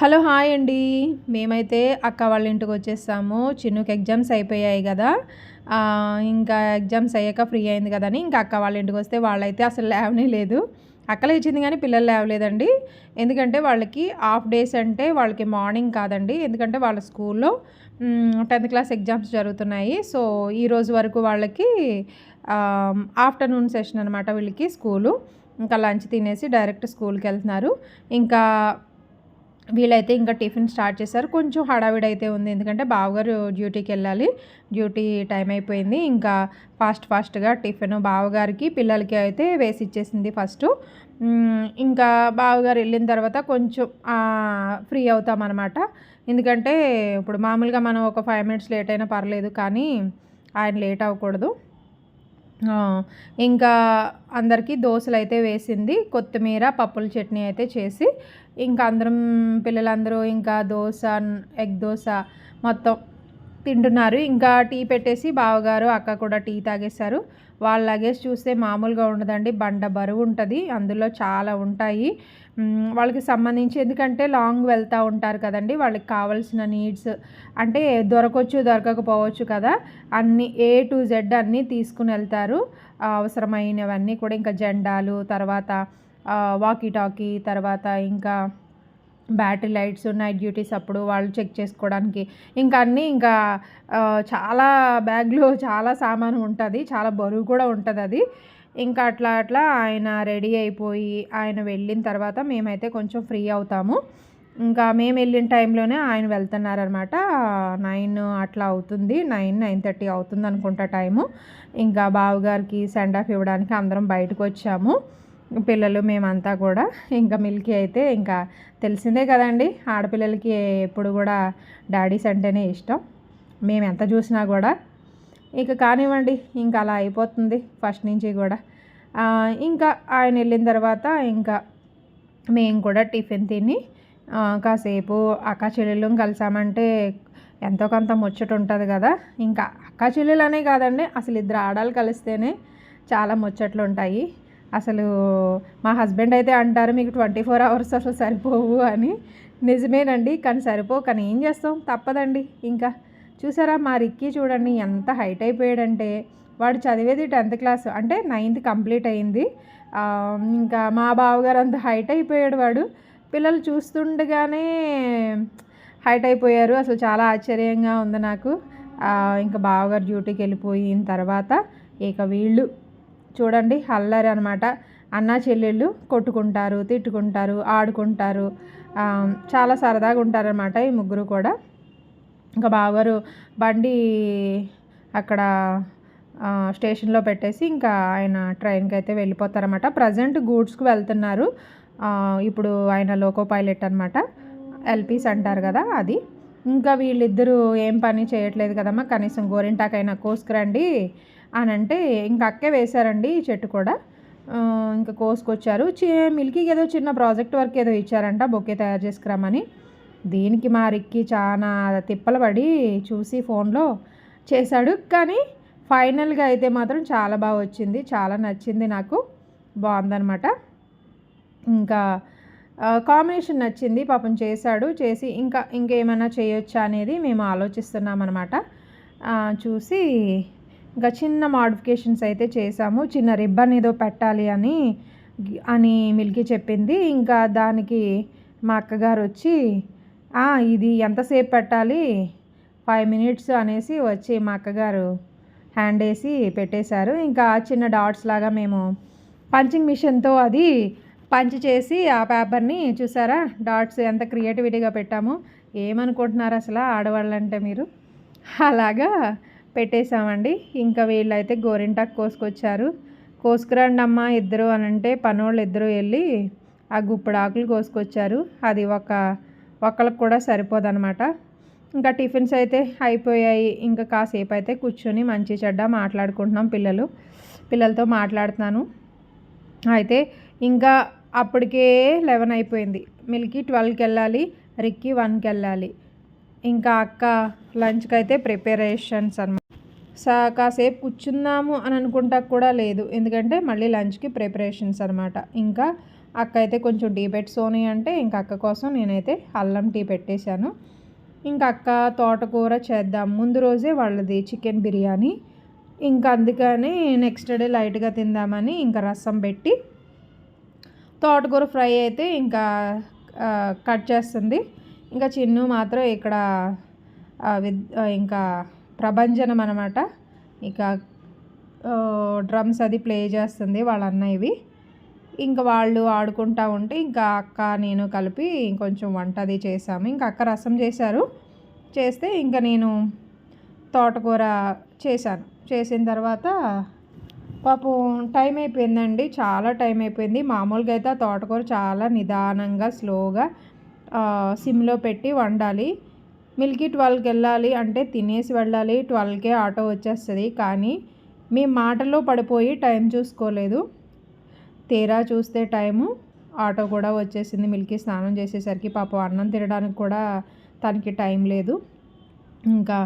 Hello hi అండి. మేమైతే అక్క వాళ్ళ ఇంటికి వచ్చేసాము. చిన్నుకి ఎగ్జామ్స్ అయిపోయాయి కదా. ఇంకా ఎగ్జామ్స్ అయ్యాక ఫ్రీ అయింది కదని ఇంకా అక్క వాళ్ళ ఇంటికి వస్తే వాళ్ళైతే అసలు లేవనే లేదు. అక్కలే ఇచ్చింది కానీ పిల్లలు లేవలేదండి. ఎందుకంటే వాళ్ళకి హాఫ్ డేస్ అంటే వాళ్ళకి మార్నింగ్ కాదండి. ఎందుకంటే వాళ్ళ స్కూల్లో టెన్త్ క్లాస్ ఎగ్జామ్స్ జరుగుతున్నాయి. సో ఈ రోజు వరకు వాళ్ళకి ఆఫ్టర్నూన్ సెషన్ అనమాట వీళ్ళకి స్కూలు. ఇంకా లంచ్ తినేసి డైరెక్ట్ స్కూల్కి వెళ్తున్నారు. ఇంకా వీళ్ళైతే ఇంకా టిఫిన్ స్టార్ట్ చేశారు. కొంచెం హడావిడి అయితే ఉంది. ఎందుకంటే బావగారు డ్యూటీకి వెళ్ళాలి. డ్యూటీ టైం అయిపోయింది. ఇంకా ఫాస్ట్ ఫాస్ట్గా టిఫిన్ బావగారికి పిల్లలకి అయితే వేసి ఇచ్చేసింది ఫస్ట్. ఇంకా బావగారు వెళ్ళిన తర్వాత కొంచెం ఫ్రీ అవుతామన్నమాట ఎందుకంటే ఇప్పుడు మామూలుగా మనం ఒక ఫైవ్ మినిట్స్ లేట్ అయినా పర్లేదు కానీ ఆయన లేట్ అవ్వకూడదు. ఇంకా అందరికీ దోశలు అయితే వేసింది కొత్తిమీర పప్పుల చట్నీ అయితే చేసి ఇంకా అందరం పిల్లలందరూ ఇంకా దోశ ఎగ్ దోశ మొత్తం తింటున్నారు. ఇంకా టీ పెట్టేసి బావగారు అక్క కూడా టీ తాగేశారు. వాళ్ళ లగేజ్ చూస్తే మామూలుగా ఉండదండి. బండ బరువు ఉంటుంది. అందులో చాలా ఉంటాయి. వాళ్ళకి సంబంధించి ఎందుకంటే లాంగ్ వెళ్తూ ఉంటారు కదండి. వాళ్ళకి కావాల్సిన నీడ్స్ అంటే దొరకవచ్చు దొరకకపోవచ్చు కదా. అన్ని ఏ టు జెడ్ అన్నీ తీసుకుని వెళ్తారు. అవసరమైనవన్నీ కూడా ఇంకా జెండాలు తర్వాత వాకీ టాకీ తర్వాత ఇంకా బ్యాటరీ లైట్స్ నైట్ డ్యూటీస్ అప్పుడు వాళ్ళు చెక్ చేసుకోవడానికి. ఇంకా అన్నీ ఇంకా చాలా బ్యాగ్లో చాలా సామాను ఉంటుంది చాలా బరువు కూడా ఉంటుంది అది. ఇంకా అట్లా అట్లా ఆయన రెడీ అయిపోయి ఆయన వెళ్ళిన తర్వాత మేమైతే కొంచెం ఫ్రీ అవుతాము. ఇంకా మేము వెళ్ళిన టైంలోనే ఆయన వెళ్తున్నారనమాట. నైన్ అట్లా అవుతుంది నైన్ నైన్ థర్టీ అవుతుంది అనుకుంటా టైము. ఇంకా బావగారికి సెండ్ ఆఫ్ ఇవ్వడానికి అందరం బయటకు వచ్చాము. పిల్లలు మేమంతా కూడా ఇంకా మిల్కీ అయితే ఇంకా తెలిసిందే కదండి. ఆడపిల్లలకి ఎప్పుడు కూడా డాడీస్ అంటేనే ఇష్టం. మేము ఎంత చూసినా కూడా. ఇక కానివ్వండి ఇంకా అలా అయిపోతుంది ఫస్ట్ నుంచి కూడా. ఇంకా ఆయన వెళ్ళిన తర్వాత ఇంకా మేము కూడా టిఫిన్ తిని కాసేపు అక్క చెల్లెళ్ళు కలిసామంటే ఎంతో కొంత ముచ్చట ఉంటుంది కదా. ఇంకా అక్క చెల్లెలు అనే కాదండి అసలు ఇద్దరు ఆడాలు కలిస్తేనే చాలా ముచ్చట్లు ఉంటాయి. అసలు మా హస్బెండ్ అయితే అంటారు మీకు ట్వంటీ ఫోర్ అవర్స్ అసలు సరిపోవు అని. నిజమేనండి కానీ సరిపో కానీ ఏం చేస్తాం? తప్పదండి. ఇంకా చూసారా మా రిక్కీ చూడండి ఎంత హైట్ అయిపోయాడంటే వాడు చదివేది టెన్త్ క్లాస్ అంటే నైన్త్ కంప్లీట్ అయింది. ఇంకా మా బావగారు అంత హైట్ అయిపోయాడు వాడు. పిల్లలు చూస్తుండగానే హైట్ అయిపోయారు. అసలు చాలా ఆశ్చర్యంగా ఉంది నాకు. ఇంకా బావగారు డ్యూటీకి వెళ్ళిపోయిన తర్వాత ఇక వీళ్ళు చూడండి అల్లరి అనమాట అన్న చెల్లెళ్ళు కొట్టుకుంటారు తిట్టుకుంటారు ఆడుకుంటారు. చాలా సరదాగా ఉంటారనమాట ఈ ముగ్గురు కూడా. ఇంకా బావగారు బండి అక్కడ స్టేషన్లో పెట్టేసి ఇంకా ఆయన ట్రైన్కి అయితే వెళ్ళిపోతారనమాట ప్రజెంట్ గూడ్స్కి వెళ్తున్నారు. ఇప్పుడు ఆయన లోకో పైలట్ అనమాట ఎల్పీస్ అంటారు కదా అది. ఇంకా వీళ్ళిద్దరూ ఏం పని చేయట్లేదు కదమ్మా కనీసం గోరింటాకైనా కోసుకురండి. అని అంటే ఇంకా అక్కే వేశారండి ఈ చెట్టు కూడా. ఇంకా కోసుకొచ్చారు. మిల్కీకి ఏదో చిన్న ప్రాజెక్ట్ వర్క్ ఏదో ఇచ్చారంట బొకే తయారు చేసుకురామని. దీనికి మా రిక్కి చాలా తిప్పలు పడి చూసి ఫోన్లో చేశాడు. కానీ ఫైనల్గా అయితే మాత్రం చాలా బాగా వచ్చింది. చాలా నచ్చింది నాకు. బాగుందనమాట ఇంకా కాంబినేషన్ నచ్చింది. పాపం చేశాడు. చేసి ఇంకా ఇంకేమైనా చేయొచ్చా అనేది మేము ఆలోచిస్తున్నాం అనమాట చూసి ఇంకా చిన్న మాడిఫికేషన్స్ అయితే చేసాము చిన్న రిబ్బన్ ఏదో పెట్టాలి అని అని మిల్కీ చెప్పింది. ఇంకా దానికి మా అక్కగారు వచ్చి ఇది ఎంతసేపు పెట్టాలి? ఫైవ్ మినిట్స్ అనేసి వచ్చి మా అక్కగారు హ్యాండ్ వేసి పెట్టేశారు. ఇంకా చిన్న డాట్స్ లాగా మేము పంచింగ్ మిషన్తో అది పంచ్ చేసి ఆ పేపర్ని చూసారా? డాట్స్ ఎంత క్రియేటివిటీగా పెట్టాము. ఏమనుకుంటున్నారు అసలు ఆడవాళ్ళంటే మీరు? అలాగా పెట్టేశామండి. ఇంకా వీళ్ళైతే గోరింటాకు కోసుకొచ్చారు. కోసుకురండి అమ్మ ఇద్దరు అని అంటే పనోళ్ళు ఇద్దరు వెళ్ళి ఆ గుప్పుడు ఆకులు కోసుకొచ్చారు. అది ఒక ఒకళ్ళకి కూడా సరిపోదనమాట ఇంకా టిఫిన్స్ అయితే అయిపోయాయి. ఇంకా కాసేపు అయితే కూర్చొని మంచి చెడ్డ మాట్లాడుకుంటున్నాం పిల్లలు. పిల్లలతో మాట్లాడుతున్నాను. అయితే ఇంకా అప్పటికే లెవెన్ అయిపోయింది. మిల్కి ట్వెల్వ్కి వెళ్ళాలి. రిక్కి వన్కి వెళ్ళాలి. ఇంకా అక్క లంచ్కి అయితే ప్రిపరేషన్స్ అనమాట సా కాసేపు కూర్చుందాము అని అనుకుంటా కూడా లేదు. ఎందుకంటే మళ్ళీ లంచ్కి ప్రిపరేషన్స్ అనమాట ఇంకా అక్క అయితే కొంచెం టీ పెట్టుకోని అంటే ఇంకా అక్క కోసం నేనైతే అల్లం టీ పెట్టేశాను. ఇంకా అక్క తోటకూర చేద్దాం. ముందు రోజే వాళ్ళది చికెన్ బిర్యానీ. ఇంకా అందుకని నెక్స్ట్ డే లైట్గా తిందామని ఇంకా రసం పెట్టి తోటకూర ఫ్రై అయితే ఇంకా కట్ చేస్తుంది. ఇంకా చిన్ను మాత్రం ఇక్కడ విద్ ఇంకా ప్రభంజనం అనమాట ఇక డ్రమ్స్ అది ప్లే చేస్తుంది వాళ్ళ అన్నయ్యవి ఇంకా వాళ్ళు ఆడుకుంటా ఉంటే ఇంకా అక్క నేను కలిపి ఇంకొంచెం వంట అది చేసాము ఇంకా అక్క రసం చేశారు. చేస్తే ఇంకా నేను తోటకూర చేశాను. చేసిన తర్వాత పాపం టైం అయిపోయిందండి. చాలా టైం అయిపోయింది. మామూలుగా అయితే ఆ తోటకూర చాలా నిదానంగా స్లోగా సిమ్లో పెట్టి వండాలి. మిల్కీ ట్వెల్వ్కి వెళ్ళాలి అంటే తినేసి వెళ్ళాలి. ట్వెల్వ్కే ఆటో వచ్చేస్తుంది. కానీ మీ మాటలో పడిపోయి టైం చూసుకోలేదు. తీరా చూస్తే టైము. ఆటో కూడా వచ్చేసింది. మిల్కీ స్నానం చేసేసరికి పాపం అన్నం తినడానికి కూడా తనకి టైం లేదు. ఇంకా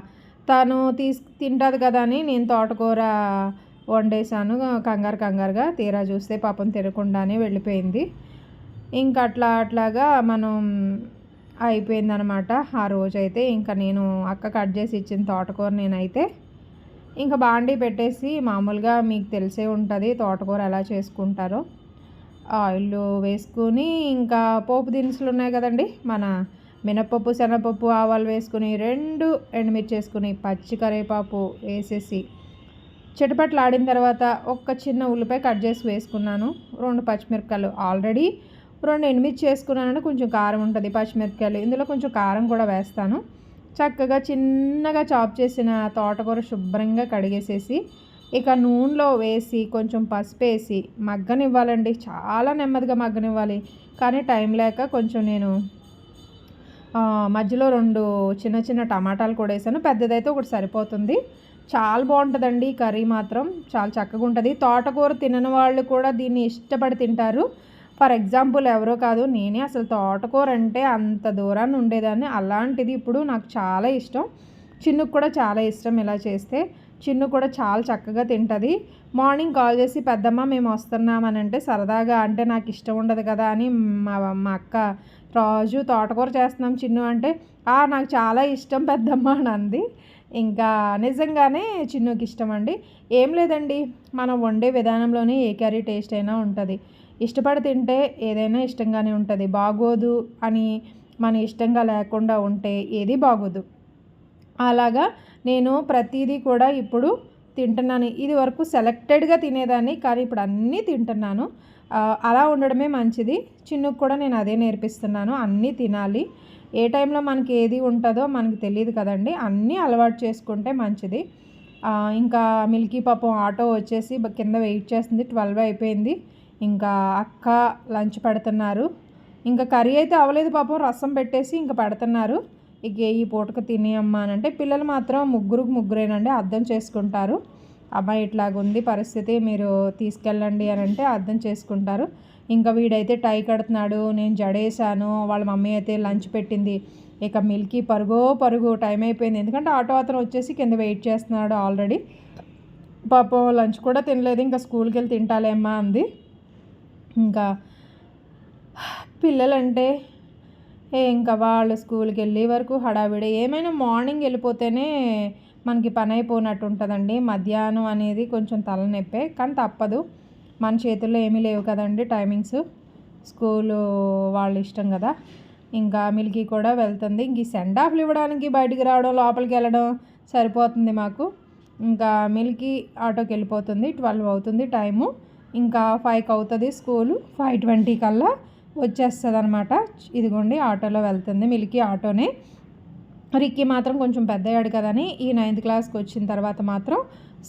తను తీసు తింటుంది కదా అని నేను తోటకూర వండేసాను కంగారు కంగారుగా తీరా చూస్తే పాపం తినకుండానే వెళ్ళిపోయింది. ఇంకా అట్లా అట్లాగా మనం అయిపోయిందనమాట ఆ రోజైతే. ఇంకా నేను అక్క కట్ చేసి ఇచ్చిన తోటకూర నేనైతే ఇంకా బాండీ పెట్టేసి మామూలుగా మీకు తెలిసే ఉంటుంది తోటకూర ఎలా చేసుకుంటారో. ఆయిల్ వేసుకుని ఇంకా పోపు దినుసులు ఉన్నాయి కదండి. మన మినపప్పు శనగపప్పు ఆవాలు వేసుకుని రెండు ఎండుమిర్చి వేసుకుని పచ్చి కరివేపాకు వేసేసి చిటపట్లు ఆడిన తర్వాత ఒక్క చిన్న ఉల్లిపాయ కట్ చేసి వేసుకున్నాను. రెండు పచ్చిమిరపకాయలు ఆల్రెడీ రెండు ఎనిమిది చేసుకున్నానంటే కొంచెం కారం ఉంటుంది పచ్చిమిరపకాయలు. ఇందులో కొంచెం కారం కూడా వేస్తాను. చక్కగా చిన్నగా చాప్ చేసిన తోటకూర శుభ్రంగా కడిగేసేసి ఇక నూనెలో వేసి కొంచెం పసుపు వేసి మగ్గనివ్వాలండి. చాలా నెమ్మదిగా మగ్గనివ్వాలి. కానీ టైం లేక కొంచెం నేను మధ్యలో రెండు చిన్న చిన్న టమాటాలు కూడా వేసాను. పెద్దదైతే ఒకటి సరిపోతుంది. చాలా బాగుంటుందండి కర్రీ మాత్రం. చాలా చక్కగా ఉంటుంది. తోటకూర తినని వాళ్ళు కూడా దీన్ని ఇష్టపడి తింటారు. ఫర్ ఎగ్జాంపుల్ ఎవరో కాదు నేనే అసలు తోటకూర అంటే అంత దూరాన్ని ఉండేదాన్ని. అలాంటిది ఇప్పుడు నాకు చాలా ఇష్టం. చిన్నుకు కూడా చాలా ఇష్టం ఇలా చేస్తే. చిన్ను కూడా చాలా చక్కగా తింటుంది. మార్నింగ్ కాల్ చేసి పెద్దమ్మ మేము వస్తున్నామని అంటే సరదాగా అంటే నాకు ఇష్టం ఉండదు కదా అని మా మా అక్క రోజు తోటకూర చేస్తున్నాం చిన్ను అంటే నాకు చాలా ఇష్టం పెద్దమ్మ అని అంది. ఇంకా నిజంగానే చిన్నుకి ఇష్టం అండి. ఏం లేదండి మనం వండే విధానంలోనే ఏ కర్రీ టేస్ట్ అయినా ఉంటుంది. ఇష్టపడి తింటే ఏదైనా ఇష్టంగానే ఉంటుంది. బాగోదు అని మన ఇష్టంగా లేకుండా ఉంటే ఏది బాగోదు. అలాగా నేను ప్రతిదీ కూడా ఇప్పుడు తింటున్నాను. ఇది వరకు సెలెక్టెడ్గా తినేదాన్ని కానీ ఇప్పుడు అన్నీ తింటున్నాను. అలా ఉండడమే మంచిది. చిన్నుకు కూడా నేను అదే నేర్పిస్తున్నాను. అన్నీ తినాలి. ఏ టైంలో మనకి ఏది ఉంటుందో మనకు తెలియదు కదండి. అన్నీ అలవాటు చేసుకుంటే మంచిది. ఇంకా మిల్కీ పాపం ఆటో వచ్చేసి కింద వెయిట్ చేస్తుంది. ట్వెల్వ్ అయిపోయింది. ఇంకా అక్క లంచ్ పెడుతున్నారు. ఇంకా కర్రీ అయితే అవ్వలేదు పాపం రసం పెట్టేసి ఇంకా పెడుతున్నారు. ఇక ఈ పూటకు తిని అని అంటే పిల్లలు మాత్రం ముగ్గురు ముగ్గురేనండి అర్థం చేసుకుంటారు. అమ్మాయి ఇట్లాగుంది పరిస్థితి మీరు తీసుకెళ్ళండి అని అంటే అర్థం చేసుకుంటారు. ఇంకా వీడైతే టై కడుతున్నాడు నేను జడేశాను వాళ్ళ మమ్మీ అయితే లంచ్ పెట్టింది. ఇక మిల్కీ పరుగో పరుగు టైం అయిపోయింది. ఎందుకంటే ఆటో అతను వచ్చేసి కింద వెయిట్ చేస్తున్నాడు ఆల్రెడీ. పాపం లంచ్ కూడా తినలేదు ఇంకా స్కూల్కి వెళ్ళి తింటాలేమ్మా అంది. ఇంకా పిల్లలంటే ఇంకా వాళ్ళు స్కూల్కి వెళ్ళే వరకు హడావిడి. ఏమైనా మార్నింగ్ వెళ్ళిపోతేనే మనకి పని అయిపోయినట్టు ఉంటుందండి. మధ్యాహ్నం అనేది కొంచెం తలనొప్పే కానీ తప్పదు. మన చేతుల్లో ఏమీ లేవు కదండి టైమింగ్స్. స్కూలు వాళ్ళ ఇష్టం కదా. ఇంకా మిల్కీ కూడా వెళ్తుంది. ఇంక సెండ్ ఆఫ్లు ఇవ్వడానికి బయటికి రావడం లోపలికి వెళ్ళడం సరిపోతుంది మాకు. ఇంకా మిల్కీ ఆటోకి వెళ్ళిపోతుంది. ట్వెల్వ్ అవుతుంది టైము. ఇంకా ఫైవ్కి అవుతుంది స్కూలు ఫైవ్ ట్వంటీ కల్లా వచ్చేస్తుంది అనమాట ఇదిగోండి ఆటోలో వెళ్తుంది మిల్కీ ఆటోనే. రిక్కీ మాత్రం కొంచెం పెద్దయ్యాడు కదని ఈ నైన్త్ క్లాస్కి వచ్చిన తర్వాత మాత్రం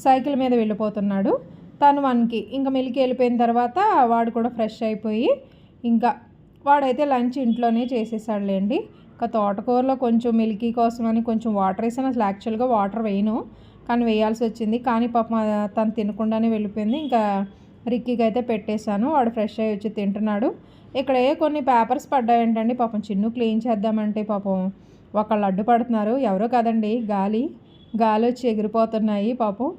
సైకిల్ మీద వెళ్ళిపోతున్నాడు. తను వన్కి. ఇంకా మిల్కి వెళ్ళిపోయిన తర్వాత వాడు కూడా ఫ్రెష్ అయిపోయి ఇంకా వాడైతే లంచ్ ఇంట్లోనే చేసేసాడులేండి. ఇంకా తోటకూరలో కొంచెం మిల్కీ కోసం అని కొంచెం వాటర్ వేసాను. అసలు యాక్చువల్గా వాటర్ వేయను. కానీ వేయాల్సి వచ్చింది. కానీ పాపం తను తినకుండానే వెళ్ళిపోయింది. ఇంకా రిక్కీకి అయితే పెట్టేశాను. వాడు ఫ్రెష్ అయ్యి వచ్చి తింటున్నాడు. ఇక్కడ ఏ కొన్ని పేపర్స్ పడ్డాయంటండి. పాపం చిన్ను క్లీన్ చేద్దామంటే పాపం ఒకళ్ళు అడ్డుపడుతున్నారు ఎవరో కదండి గాలి. గాలి వచ్చి ఎగిరిపోతున్నాయి పాపం.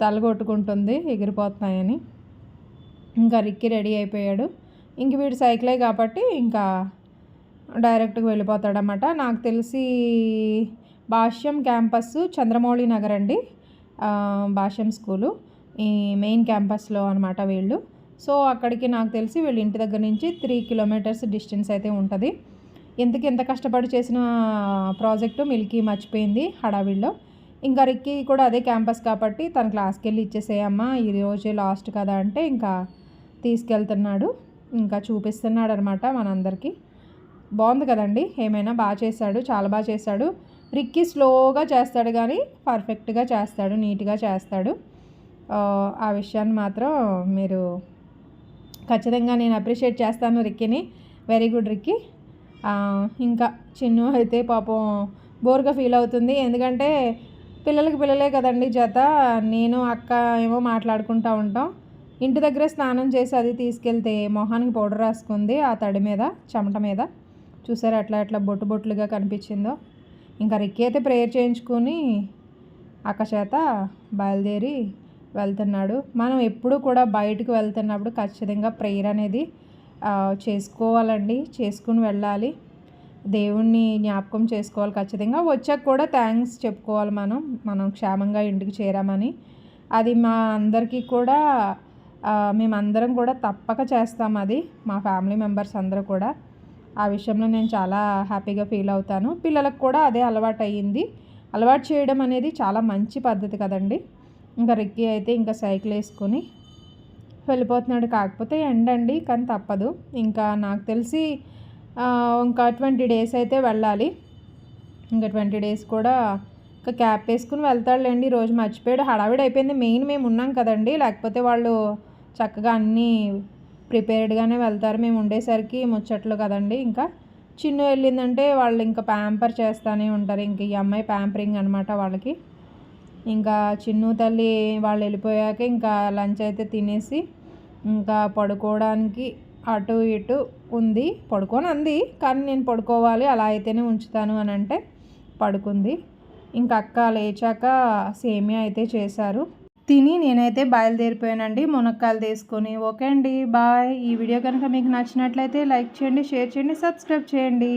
తల కొట్టుకుంటుంది ఎగిరిపోతున్నాయని. ఇంకా రిక్కి రెడీ అయిపోయాడు. ఇంక వీడు సైకిలే కాబట్టి ఇంకా డైరెక్ట్గా వెళ్ళిపోతాడనమాట నాకు తెలిసి భాష్యం క్యాంపస్ చంద్రమౌళి నగర్ అండి భాష్యం స్కూలు. ఈ మెయిన్ క్యాంపస్లో అనమాట వీళ్ళు. సో అక్కడికి నాకు తెలిసి వీళ్ళ ఇంటి దగ్గర నుంచి త్రీ కిలోమీటర్స్ డిస్టెన్స్ అయితే ఉంటుంది. ఎందుకు ఎంత కష్టపడి చేసిన ప్రాజెక్టు మిల్కీ మర్చిపోయింది హడావిడిలో. ఇంకా రిక్కీ కూడా అదే క్యాంపస్ కాబట్టి తన క్లాస్కి వెళ్ళి ఇచ్చేసేయమ్మా ఈ రోజే లాస్ట్ కదా అంటే ఇంకా తీసుకెళ్తున్నాడు. ఇంకా చూపిస్తున్నాడు అనమాట మనందరికీ. బాగుంది కదండి ఏమైనా బాగా చేశాడు చాలా బాగా చేశాడు. రిక్కీ స్లోగా చేస్తాడు కానీ పర్ఫెక్ట్గా చేస్తాడు నీట్గా చేస్తాడు. ఆ, విషయాన్ని మాత్రం మీరు ఖచ్చితంగా నేను అప్రిషియేట్ చేస్తాను రిక్కీని. Very good Ricky. ఇంకా చిన్ను అయితే పాపం బోర్గా ఫీల్ అవుతుంది. ఎందుకంటే పిల్లలకి పిల్లలే కదండి జత. నేను అక్క ఏమో మాట్లాడుకుంటూ ఉంటాం. ఇంటి దగ్గర స్నానం చేసి అది తీసుకెళ్తే మొహానికి పౌడర్ రాసుకుంది ఆ తడి మీద చెమట మీద. చూసారా అట్లా అట్లా బొట్టు బొట్లుగా కనిపించిందో. ఇంకా రిక్కి అయితే ప్రేయర్ చేయించుకొని అక్క చేత బయలుదేరి వెళ్తున్నాడు. మనం ఎప్పుడు కూడా బయటకు వెళ్తున్నప్పుడు ఖచ్చితంగా ప్రేయర్ అనేది చేసుకోవాలండి. చేసుకుని వెళ్ళాలి. దేవుణ్ణి జ్ఞాపకం చేసుకోవాలి ఖచ్చితంగా. వచ్చాక కూడా థ్యాంక్స్ చెప్పుకోవాలి మనం. మనం క్షేమంగా ఇంటికి చేరామని. అది మా అందరికీ కూడా మేమందరం కూడా తప్పక చేస్తాం అది. మా ఫ్యామిలీ మెంబర్స్ అందరూ కూడా. ఆ విషయంలో నేను చాలా హ్యాపీగా ఫీల్ అవుతాను. పిల్లలకు కూడా అదే అలవాటు అయ్యింది అలవాటు చేయడం అనేది చాలా మంచి పద్ధతి కదండి. ఇంకా రిక్కీ అయితే ఇంకా సైకిల్ వేసుకొని వెళ్ళిపోతున్నాడు. కాకపోతే ఎండ అండి కానీ తప్పదు. ఇంకా నాకు తెలిసి ఇంకా ట్వంటీ డేస్ అయితే వెళ్ళాలి. ఇంకా ట్వంటీ డేస్ కూడా ఇంకా క్యాప్ వేసుకుని వెళ్తాడులేండి. ఈ రోజు మర్చిపోయాడు. హడావిడి అయిపోయింది. మెయిన్ మేము ఉన్నాం కదండి. లేకపోతే వాళ్ళు చక్కగా అన్నీ ప్రిపేర్డ్గానే వెళ్తారు. మేము ఉండేసరికి ముచ్చట్లు కదండి. ఇంకా చిన్న వెళ్ళిందంటే వాళ్ళు ఇంకా ప్యాంపర్ చేస్తూనే ఉంటారు. ఇంక ఈ అమ్మాయి ప్యాంపరింగ్ అనమాట వాళ్ళకి. ఇంకా చిన్ను తల్లి వాళ్ళు వెళ్ళిపోయాక ఇంకా లంచ్ అయితే తినేసి ఇంకా పడుకోవడానికి అటు ఇటు ఉంది. పడుకొని అంది కానీ నేను పడుకోవాలి అలా అయితేనే ఉంచుతాను అని అంటే పడుకుంది. ఇంకా అక్క లేచాక సేమియా అయితే చేశారు. తిని నేనైతే బయలుదేరిపోయానండి మునక్కాయలు తీసుకొని. ఓకే అండి బాయ్. ఈ వీడియో కనుక మీకు నచ్చినట్లయితే లైక్ చేయండి షేర్ చేయండి సబ్స్క్రైబ్ చేయండి.